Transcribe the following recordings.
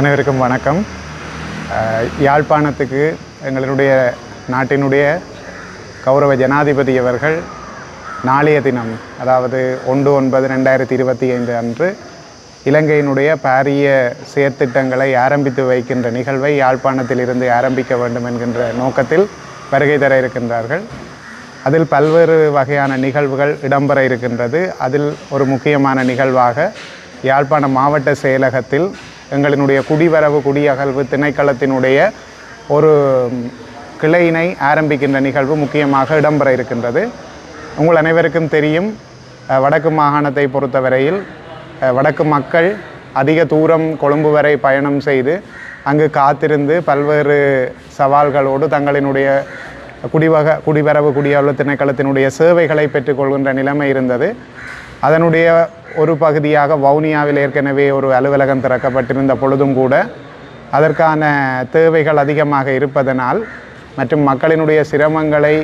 அனைவருக்கும் வணக்கம். யாழ்ப்பாணத்துக்கு எங்களுடைய நாட்டினுடைய கௌரவ ஜனாதிபதி அவர்கள் நாளைய தினம் அதாவது ஒன்று ஒன்பது ரெண்டாயிரத்தி இருபத்தி ஐந்து அன்று இலங்கையினுடைய பாரிய செயற்திட்டங்களை ஆரம்பித்து வைக்கின்ற நிகழ்வை யாழ்ப்பாணத்தில் இருந்து ஆரம்பிக்க வேண்டும் என்கின்ற நோக்கத்தில் வருகை தர இருக்கின்றார்கள். அதில் பல்வேறு வகையான நிகழ்வுகள் இடம்பெற இருக்கின்றது. அதில் ஒரு முக்கியமான நிகழ்வாக யாழ்ப்பாண மாவட்ட செயலகத்தில் எங்களினுடைய குடிவரவு குடியகல்வு திணைக்களத்தினுடைய ஒரு கிளையினை ஆரம்பிக்கின்ற நிகழ்வு முக்கியமாக இடம்பெற இருக்கின்றது. உங்கள் அனைவருக்கும் தெரியும் வடக்கு மாகாணத்தை பொறுத்தவரையில் வடக்கு மக்கள் அதிக தூரம் கொழும்பு வரை பயணம் செய்து அங்கு காத்திருந்து பல்வேறு சவால்களோடு தங்களினுடைய குடிவக குடிவரவு குடியாளர் திணைக்களத்தினுடைய சேவைகளை பெற்றுக்கொள்கின்ற நிலைமை இருந்தது. அதனுடைய ஒரு பகுதியாக வவுனியாவில் ஏற்கனவே ஒரு அலுவலகம் திறக்கப்பட்டிருந்த பொழுதும் கூட அதற்கான தேவைகள் அதிகமாக இருப்பதனால் மற்றும் மக்களினுடைய சிரமங்களை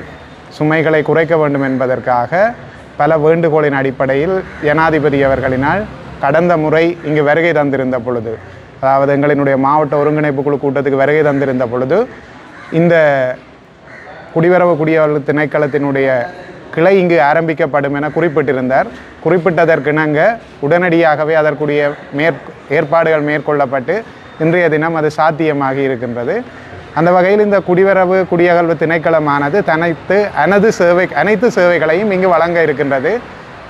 சுமைகளை குறைக்க வேண்டும் என்பதற்காக பல வேண்டுகோளின் அடிப்படையில் ஜனாதிபதி அவர்களினால் கடந்த முறை இங்கு வருகை தந்திருந்த பொழுது அதாவது எங்களினுடைய மாவட்ட ஒருங்கிணைப்பு குழு கூட்டத்துக்கு வருகை தந்திருந்த பொழுது இந்த குடிவரவு குடியவர்கள் திணைக்களத்தினுடைய கிளை இங்கு ஆரம்பிக்கப்படும் என குறிப்பிட்டிருந்தார். குறிப்பிட்டதற்கிணங்க உடனடியாகவே அதற்குரிய மேற் ஏற்பாடுகள் மேற்கொள்ளப்பட்டு இன்றைய தினம் அது சாத்தியமாகி இருக்கின்றது. அந்த வகையில் இந்த குடிவரவு குடியகல்வு திணைக்களமானது தனித்து அனது சேவை அனைத்து சேவைகளையும் இங்கு வழங்க இருக்கின்றது.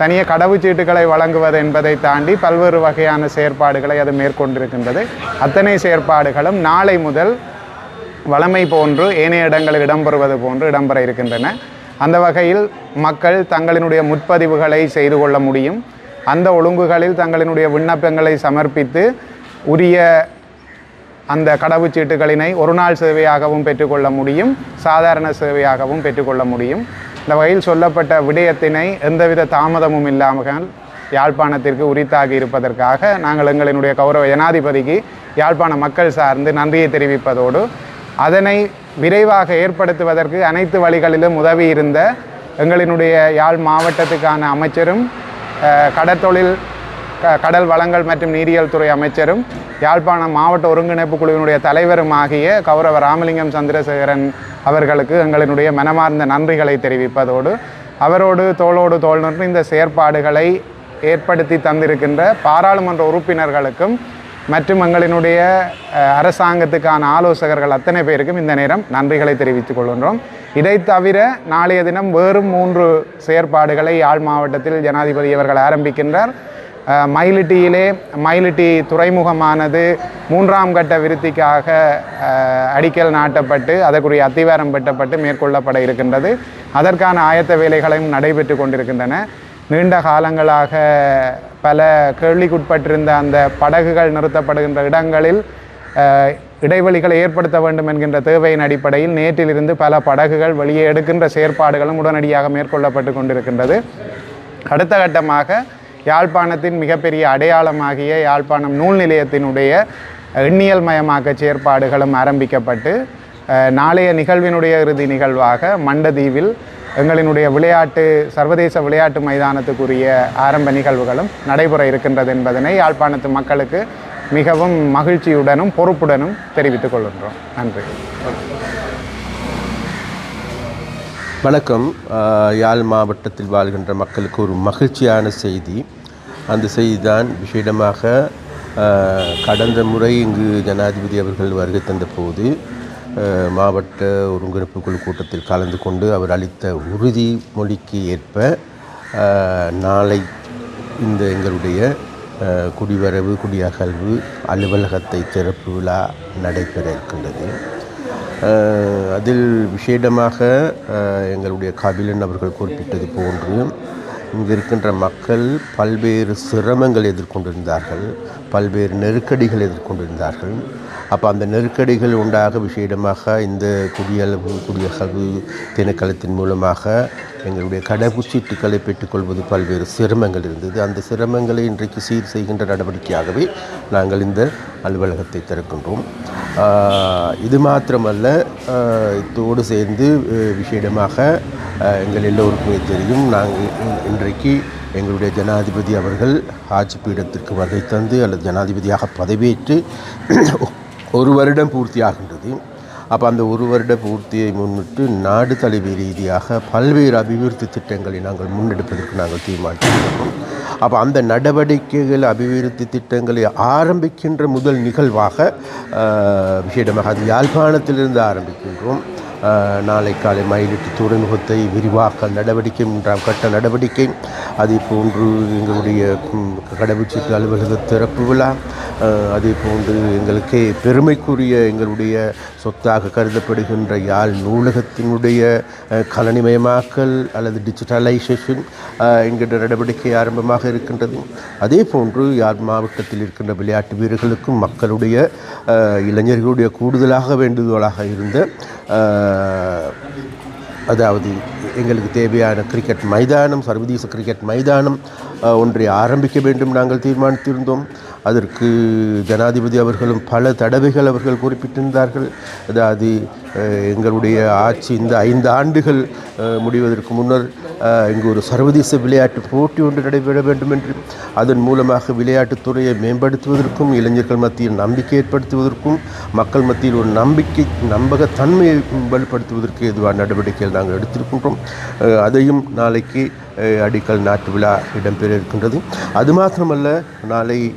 தனிய கடவுச்சீட்டுகளை வழங்குவது என்பதை தாண்டி பல்வேறு வகையான செயற்பாடுகளை அது மேற்கொண்டிருக்கின்றது. அத்தனை செயற்பாடுகளும் நாளை முதல் வளமை போன்று ஏனைய இடங்களில் இடம்பெறுவது போன்று இடம்பெற இருக்கின்றன. அந்த வகையில் மக்கள் தங்களினுடைய முற்பதிவுகளை செய்து கொள்ள முடியும். அந்த ஒழுங்குகளில் தங்களினுடைய விண்ணப்பங்களை சமர்ப்பித்து உரிய அந்த கடவுச்சீட்டுகளினை ஒரு நாள் சேவையாகவும் பெற்றுக்கொள்ள முடியும். சாதாரண சேவையாகவும் பெற்றுக்கொள்ள முடியும். இந்த வகையில் சொல்லப்பட்ட விடயத்தினை எந்தவித தாமதமும் இல்லாமல் யாழ்ப்பாணத்திற்கு உரித்தாகி இருப்பதற்காக நாங்கள் எங்களினுடைய கௌரவ ஜனாதிபதிக்கு யாழ்ப்பாண மக்கள் சார்ந்து நன்றியை தெரிவிப்பதோடு அதனை விரைவாக ஏற்படுத்துவதற்கு அனைத்து வழிகளிலும் உதவி இருந்த எங்களினுடைய யாழ் மாவட்டத்துக்கான அமைச்சரும் கடற்தொழில் க கடல் வளங்கள் மற்றும் நீரியல் துறை அமைச்சரும் யாழ்ப்பாணம் மாவட்ட ஒருங்கிணைப்பு குழுவினுடைய தலைவரும் ஆகிய கௌரவ ராமலிங்கம் சந்திரசேகரன் அவர்களுக்கு எங்களினுடைய மனமார்ந்த நன்றிகளை தெரிவிப்பதோடு அவரோடு தோளோடு தோல் நின்று இந்த செயற்பாடுகளை ஏற்படுத்தி தந்திருக்கின்ற பாராளுமன்ற உறுப்பினர்களுக்கும் மற்றும் எங்களினுடைய அரசாங்கத்துக்கான ஆலோசகர்கள் அத்தனை பேருக்கும் இந்த நேரம் நன்றிகளை தெரிவித்துக் கொள்கின்றோம். இதை தவிர நாளைய தினம் வேறும் மூன்று செயற்பாடுகளை யாழ் மாவட்டத்தில் ஜனாதிபதி அவர்கள் ஆரம்பிக்கின்றார். மயிலிட்டியிலே மயிலிட்டி துறைமுகமானது மூன்றாம் கட்ட விருத்திக்காக அடிக்கல் நாட்டப்பட்டு அதற்குரிய அத்திவாரம் பெட்டப்பட்டு மேற்கொள்ளப்பட இருக்கின்றது. அதற்கான ஆயத்த வேலைகளும் நடைபெற்று கொண்டிருக்கின்றன. நீண்ட காலங்களாக பல கேள்விக்குட்பட்டிருந்த அந்த படகுகள் நிறுத்தப்படுகின்ற இடங்களில் இடைவெளிகளை ஏற்படுத்த வேண்டும் என்கின்ற தேவையின் அடிப்படையில் நேற்றிலிருந்து பல படகுகள் வெளியே எடுக்கின்ற செயற்பாடுகளும் உடனடியாக மேற்கொள்ளப்பட்டு கொண்டிருக்கின்றது. அடுத்த கட்டமாக யாழ்ப்பாணத்தின் மிகப்பெரிய அடையாளமாகிய யாழ்ப்பாணம் நூல் நிலையத்தினுடைய எண்ணியல் மயமாக்க செயற்பாடுகளும் ஆரம்பிக்கப்பட்டு நாளைய நிகழ்வினுடைய இறுதி நிகழ்வாக மண்டதீவில் எங்களினுடைய விளையாட்டு சர்வதேச விளையாட்டு மைதானத்துக்குரிய ஆரம்ப நிகழ்வுகளும் நடைபெற இருக்கின்றது என்பதனை யாழ்ப்பாணத்து மக்களுக்கு மிகவும் மகிழ்ச்சியுடனும் பொறுப்புடனும் தெரிவித்துக் கொள்கின்றோம். நன்றி. வணக்கம். யாழ் மாவட்டத்தில் வாழ்கின்ற மக்களுக்கு ஒரு மகிழ்ச்சியான செய்தி. அந்த செய்தி தான் விசேடமாக கடந்த முறை இங்கு ஜனாதிபதி அவர்கள் வருகை தந்த போது மாவட்ட ஒருங்கிணைப்பு குழு கூட்டத்தில் கலந்து கொண்டு அவர் அளித்த உறுதிமொழிக்கு ஏற்ப நாளை இந்த எங்களுடைய குடிவரவு குடியகழ்வு அலுவலகத்தை திறப்பு விழா நடைபெற இருக்கின்றது. அதில் விசேடமாக எங்களுடைய காபிலன் அவர்கள் குறிப்பிட்டது போன்று இங்கு இருக்கின்ற மக்கள் பல்வேறு சிரமங்கள் எதிர்கொண்டிருந்தார்கள் பல்வேறு நெருக்கடிகள் எதிர்கொண்டிருந்தார்கள். அப்போ அந்த நெருக்கடிகள் உண்டாக விஷயமாக இந்த குடியளவு குடியகல்வு திணைக்களத்தின் மூலமாக எங்களுடைய கடவுச்சீட்டுகளை பெற்றுக்கொள்வது பல்வேறு சிரமங்கள் இருந்தது. அந்த சிரமங்களை இன்றைக்கு சீர் செய்கின்ற நடவடிக்கையாகவே நாங்கள் இந்த அலுவலகத்தை திறக்கின்றோம். இது மாத்திரமல்ல இத்தோடு இதோடு சேர்ந்து விஷயமாக எங்கள் எல்லோருக்குமே தெரியும் நாங்கள் இன்றைக்கு எங்களுடைய ஜனாதிபதி அவர்கள் ஆட்சி பீடத்திற்கு வருகை தந்து அல்லது ஜனாதிபதியாக பதவியேற்று ஒரு வருடம் பூர்த்தியாகின்றது. அப்போ அந்த ஒரு வருட பூர்த்தியை முன்னிட்டு நாடு தழுவிய ரீதியாக பல்வேறு அபிவிருத்தி திட்டங்களை நாங்கள் முன்னெடுப்பதற்கு நாங்கள் தீர்மானித்திருக்கிறோம். அப்போ அந்த நடவடிக்கைகள் அபிவிருத்தி திட்டங்களை ஆரம்பிக்கின்ற முதல் நிகழ்வாக விஷயமாக அது யாழ்ப்பாணத்திலிருந்து ஆரம்பிக்கின்றோம். நாளை காலை மயிலிட்டு துறைமுகத்தை விரிவாக்க நடவடிக்கை மூன்றாம் கட்ட நடவடிக்கை. அதே போன்று எங்களுடைய கடவுச்சீட்டு அலுவலக திறப்பு விழா. அதே போன்று எங்களுக்கே பெருமைக்குரிய எங்களுடைய சொத்தாக கருதப்படுகின்ற யாழ் நூலகத்தினுடைய கலனிமயமாக்கல் அல்லது டிஜிட்டலைசேஷன் என்கின்ற நடவடிக்கை ஆரம்பமாக இருக்கின்றது. அதே போன்று யாழ் மாவட்டத்தில் இருக்கின்ற விளையாட்டு வீரர்களுக்கும் மக்களுடைய இளைஞர்களுடைய கூடுதலாக வேண்டுகோளாக இருந்த அதாவது எங்களுக்கு தேவையான கிரிக்கெட் மைதானம் சர்வதேச கிரிக்கெட் மைதானம் ஒன்றை ஆரம்பிக்க வேண்டும் நாங்கள் தீர்மானித்திருந்தோம். அதற்கு ஜனாதிபதி அவர்களும் பல தடவைகள் அவர்கள் குறிப்பிட்டிருந்தார்கள். அதாவது எங்களுடைய ஆட்சி இந்த ஐந்து ஆண்டுகள் முடிவதற்கு முன்னர் இங்கு ஒரு சர்வதேச விளையாட்டு போட்டி ஒன்று நடைபெற வேண்டும் என்று. அதன் மூலமாக விளையாட்டுத்துறையை மேம்படுத்துவதற்கும் இளைஞர்கள் மத்தியில் நம்பிக்கை ஏற்படுத்துவதற்கும் மக்கள் மத்தியில் ஒரு நம்பிக்கை நம்பகத்தன்மையை வலுப்படுத்துவதற்கு எதுவான நடவடிக்கைகள் நாங்கள் எடுத்திருக்கின்றோம். அதையும் நாளைக்கு அடிக்கல் நாட்டு விழா இடம்பெற இருக்கின்றது. அது மாத்திரமல்ல நாளை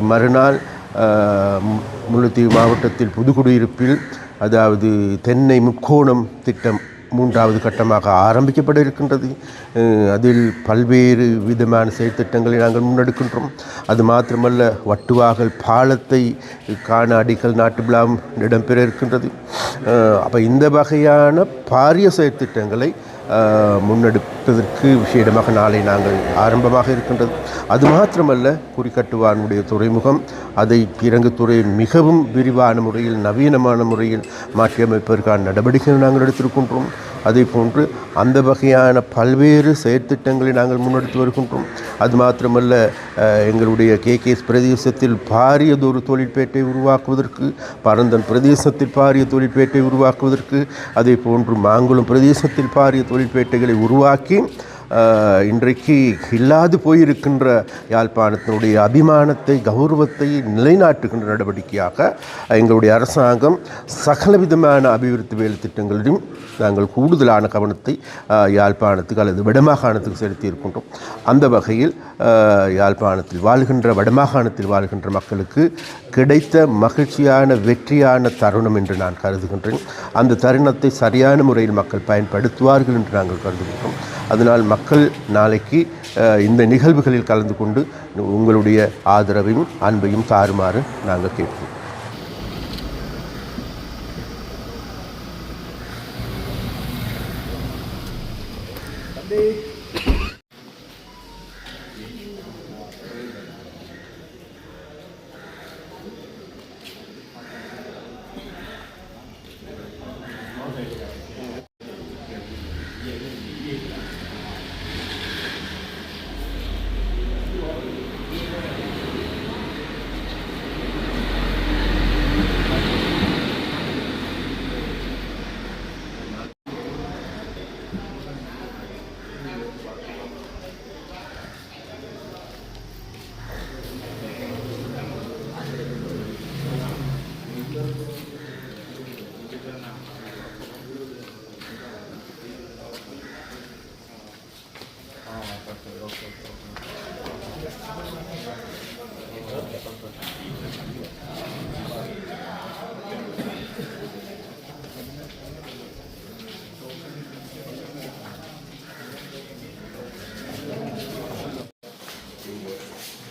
மறுநாள் மு- முல்லைத்தீவு மாவட்டத்தில் புதுக்குடியிருப்பில் அதாவது தென்னை முக்கோணம் திட்டம் மூன்றாவது கட்டமாக ஆரம்பிக்கப்பட இருக்கின்றது. அதில் பல்வேறு விதமான செயற்திட்டங்களை நாங்கள் முன்னெடுக்கின்றோம். அது மாத்திரமல்ல வட்டுவாகல் பாலத்தை காண அடிக்கல் நாட்டு விழாவும் இடம்பெற இருக்கின்றது. அப்போ இந்த வகையான பாரிய செயற்திட்டங்களை முன்னெடுப்பதற்கு விஷயமாக நாளை நாங்கள் ஆரம்பமாக இருக்கின்றது. அது மாத்திரமல்ல குறிக்கட்டுவானுடைய துறைமுகம் அதை பிறங்குத்துறை மிகவும் விரிவான முறையில் நவீனமான முறையில் மாற்றியமைப்பதற்கான நடவடிக்கைகள் நாங்கள் எடுத்திருக்கின்றோம். அதே போன்று அந்த வகையான பல்வேறு செயற்திட்டங்களை நாங்கள் முன்னெடுத்து வருகின்றோம். அது மாத்திரமல்ல எங்களுடைய கேகேஎஸ் பிரதேசத்தில் பாரியதொரு தொழிற்பேட்டை உருவாக்குவதற்கு பரந்தன் பிரதேசத்தில் பாரிய தொழிற்பேட்டை உருவாக்குவதற்கு அதே போன்று மாங்குளம் பிரதேசத்தில் பாரிய தொழிற்பேட்டைகளை உருவாக்கி இன்றைக்கு இல்லாது போயிருக்கின்ற யாழ்ப்பாணத்தினுடைய அபிமானத்தை கௌரவத்தை நிலைநாட்டுகின்ற நடவடிக்கையாக எங்களுடைய அரசாங்கம் சகலவிதமான அபிவிருத்தி வேலை திட்டங்களிலும் நாங்கள் கூடுதலான கவனத்தை யாழ்ப்பாணத்துக்கு அல்லது வடமாகாணத்துக்கு செலுத்தியிருக்கின்றோம் அந்த வகையில் யாழ்ப்பாணத்தில் வாழ்கின்ற வடமாகாணத்தில் வாழ்கின்ற மக்களுக்கு கிடைத்த மகிழ்ச்சியான வெற்றியான தருணம் என்று நான் கருதுகின்றேன். அந்த தருணத்தை சரியான முறையில் மக்கள் பயன்படுத்துவார்கள் என்று நாங்கள் கருதுகின்றோம். அதனால் மக்கள் நாளைக்கு இந்த நிகழ்வுகளில் கலந்து கொண்டு உங்களுடைய ஆதரவையும் அன்பையும் தாருமாறு நாங்கள் கேட்போம்.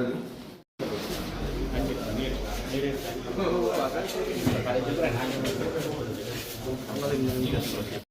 ಯಾರಿದು? ಕಾಲೇಜ್